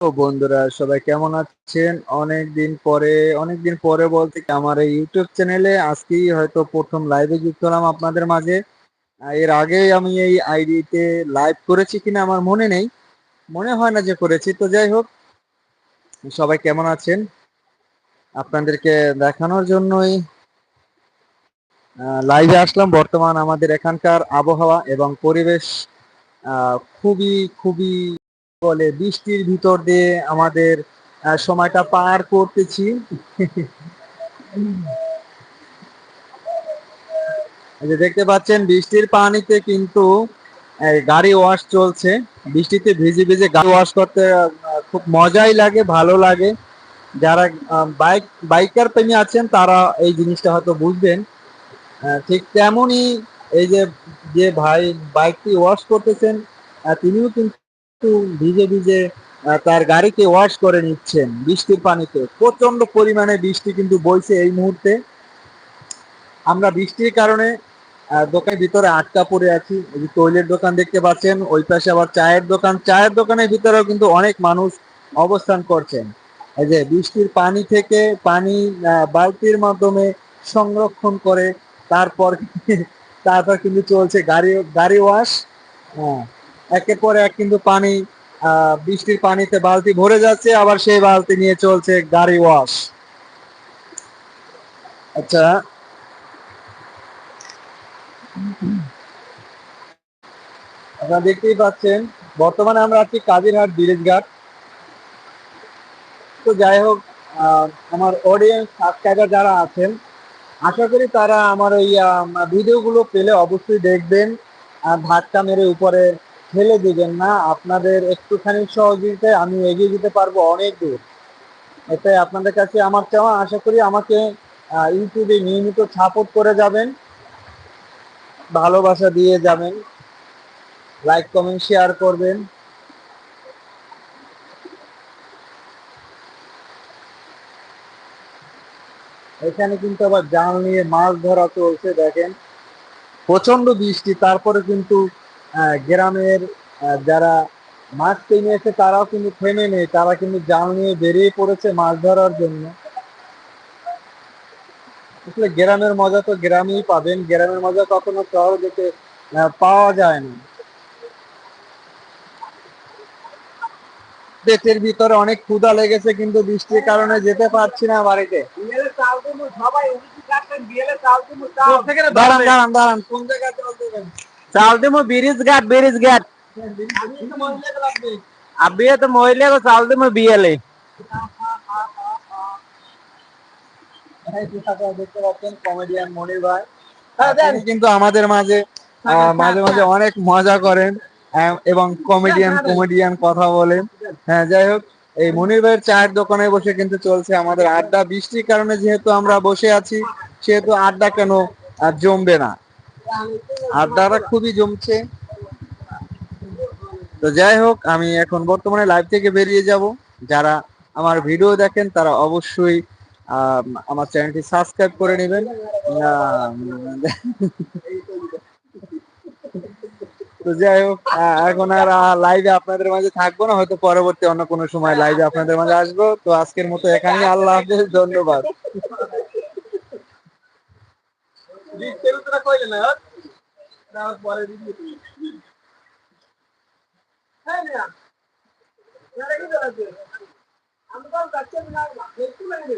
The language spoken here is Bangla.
তো বন্ধুরা, সবাই কেমন আছেন? অনেক দিন পরে অনেক দিন পরে বলতে আমার এই ইউটিউব চ্যানেলে আজকেই হয়তো প্রথম লাইভে যুক্ত হলাম আপনাদের মাঝে। এর আগে আমি এই আইডিতে লাইভ করেছি কিনা আমার মনে নেই। মনে হয় না যে করেছি, তো যাই হোক, সবাই কেমন আছেন? আপনাদেরকে দেখানোর জন্যই লাইভে আসলাম। বর্তমান আমাদের এখানকার আবহাওয়া এবং পরিবেশ খুবই খুবই বলে, বৃষ্টির ভিতর দিয়ে আমাদের সময়টা পার করতেছি। দেখতে পাচ্ছেন, বৃষ্টির পানিতে কিন্তু গাড়ি ওয়াশ চলছে। বৃষ্টিতে ভিজে ভিজে গাড়ি ওয়াশ করতে খুব মজাই লাগে, ভালো লাগে। যারা বাইক, বাইকার প্রেমী আছেন, তারা এই জিনিসটা হয়তো বুঝবেন। ঠিক তেমনই এই যে যে ভাই, বাইকটি ওয়াশ করতেছেন তিনিও কিন্তু ভিজে ভিজে আহ, তার গাড়িকে ওয়াশ করে নিচ্ছেন বৃষ্টির পানিতে। প্রচণ্ড পরিমাণে বৃষ্টি কিন্তু বইছে এই মুহূর্তে। আমরা বৃষ্টির কারণে দোকানের ভিতরে আটকা পড়ে আছি। তৈলের দোকান দেখতে পাচ্ছেন ওই পাশে আবার চায়ের দোকান। চায়ের দোকানের ভিতরেও কিন্তু অনেক মানুষ অবস্থান করছেন। এই যে বৃষ্টির পানি থেকে পানি বালতির মাধ্যমে সংরক্ষণ করে তারপর তারপর কিন্তু চলছে গাড়ি গাড়ি ওয়াশ হ্যাঁ। একের পর এক কিন্তু পানি বৃষ্টির পানিতে বালতি ভরে যাচ্ছে, আবার সেই বালতি নিয়ে চলছে গাড়ি ওয়াশ। আচ্ছা। আপনারা দেখতেই পাচ্ছেন, বর্তমানে আমরা আছি কাজিরহাট ব্রিজ ঘাট। তো যাই হোক আমার অডিয়েন্স সাবস্ক্রাইবার যারা আছেন, আশা করি তারা আমার ওই ভিডিওগুলো পেলে অবশ্যই দেখবেন, আর ধাক্কা মেরে উপরে ফেলে দিবেন না, আপনাদের একটুখানি সহযোগিতায় আমি এগিয়ে যেতে পারব অনেক দূর। এটাই আপনাদের কাছে আমার চাওয়া। আশা করি আমাকে ইউটিউবে নিয়মিত সাপোর্ট করে যাবেন, ভালোবাসা দিয়ে যাবেন, লাইক, কমেন্ট, শেয়ার করবেন। এখানে কিন্তু আবার জাল নিয়ে মাছ ধরা চলছে, দেখেন। প্রচণ্ড বৃষ্টি, তারপরে কিন্তু গ্রামের যারা মাছ কিনে এসে তারাও কিন্তু থেমে নেই তারা কিন্তু জাল নিয়ে বেরিয়ে পড়েছে মাছ ধরার জন্য। আসলে গ্রামের মজা তো গ্রামেই পাবেন গ্রামের মজা কখনো শহর যেতে পাওয়া যায় না। পেটের ভিতরে অনেক ক্ষুধা লেগেছে কিন্তু বৃষ্টির কারণে যেতে পারছি না বাড়িতে। দাঁড়ান দাঁড়ান দাঁড়ান কোন জায়গায় চল দেবেন? चाल दे मो ब्रिज घाट ब्रिज घाट আমি তো মহিলা লাগবে अभी ये तो मोहल्ले को चाल दे मो बीएलए এই যে আপনারা দেখতে পাচ্ছেন কমেডিয়ান মনির ভাই তিনি কিন্তু আমাদের মাঝে আহ, মাঝে মাঝে অনেক মজা করেন আহ, এবং কমেডিয়ান কমেডিয়ান কথা বলেন হ্যাঁ যাই হোক এই মনির ভাইয়ের চায়ের দোকানে বসে কিন্তু চলছে আমাদের আড্ডা বৃষ্টির কারণে যেহেতু আমরা বসে আছি সেহেতু আড্ডা কেন আর জমবে না আড্ডাটা খুবই জমছে। তো যাই হোক আমি এখন বর্তমানে লাইভ থেকে বেরিয়ে যাব। যারা আমার ভিডিও দেখেন তারা অবশ্যই আম, আমার চ্যানেলটি সাবস্ক্রাইব করে নেবেন। তো যাই হোক এখন আর লাইভে আপনাদের মাঝে থাকব না। হয়তো পরবর্তী অন্য কোনো সময় লাইভে আপনাদের মাঝে আসব। তো আজকের মতো এখানেই আল্লাহ হাফেজ ধন্যবাদ। de inteiro trabalhando, né? Não, fora de mim. É, né? Não é que eu estou aqui. Ando com o gato, não é?